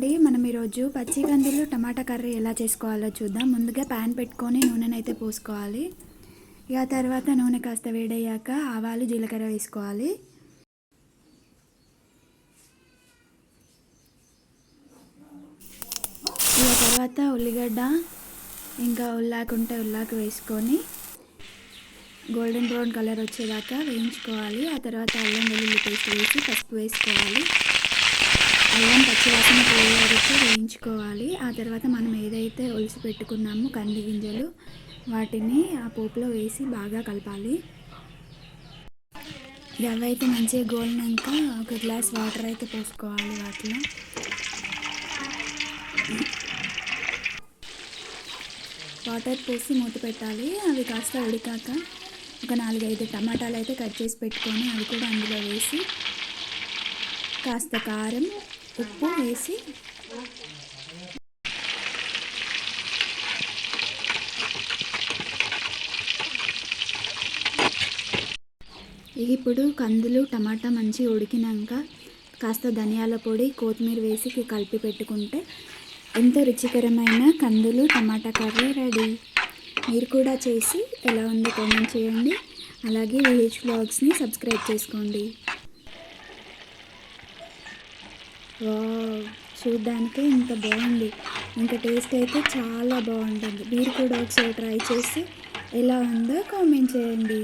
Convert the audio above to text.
అండి మనం ఈరోజు పచ్చి కందులు టమాటా కర్రీ ఎలా చేసుకోవాలో చూద్దాం. ముందుగా ప్యాన్ పెట్టుకొని నూనెనైతే పోసుకోవాలి. ఇక తర్వాత నూనె కాస్త వేడయ్యాక ఆవాలు జీలకర్ర వేసుకోవాలి. ఇక తర్వాత ఉల్లిగడ్డ ఇంకా ఉల్లాకుంటే ఉల్లాకు వేసుకొని గోల్డెన్ బ్రౌన్ కలర్ వచ్చేదాకా వేయించుకోవాలి. ఆ తర్వాత అల్లం వెల్లుల్లి పేస్ట్ వేసి పసుపు వేసుకోవాలి. అల్లం పచ్చివాసన పోయే వరకు వేయించుకోవాలి. ఆ తర్వాత మనం ఏదైతే ఒలిసి పెట్టుకున్నామో కంది గింజలు వాటిని ఆ పోపులో వేసి బాగా కలపాలి. ఎవైతే మంచిగా గోలినాక ఒక గ్లాస్ వాటర్ అయితే పోసుకోవాలి వాటిలో. వాటర్ పోసి మూత పెట్టాలి. అవి కాస్త ఉడికాక ఒక నాలుగైదు టమాటాలు అయితే కట్ చేసి పెట్టుకొని అవి కూడా అందులో వేసి కాస్త కారం ఉప్పు వేసి ఇప్పుడు కందులు టమాటా మంచి ఉడికినాక కాస్త ధనియాల పొడి కొత్తిమీర వేసి కలిపి పెట్టుకుంటే ఎంతో రుచికరమైన కందులు టమాటా కర్రీ రెడీ. మీరు కూడా చేసి ఎలా ఉందో కామెంట్ చేయండి. అలాగే విలేజ్ వ్లాగ్స్ని సబ్స్క్రైబ్ చేసుకోండి. చూడ్డానికే ఇంత బాగుంది. ఇంకా టేస్ట్ అయితే చాలా బాగుంటుంది. మీరు కూడా ఒకసారి ట్రై చేసి ఎలా ఉందో కామెంట్ చేయండి.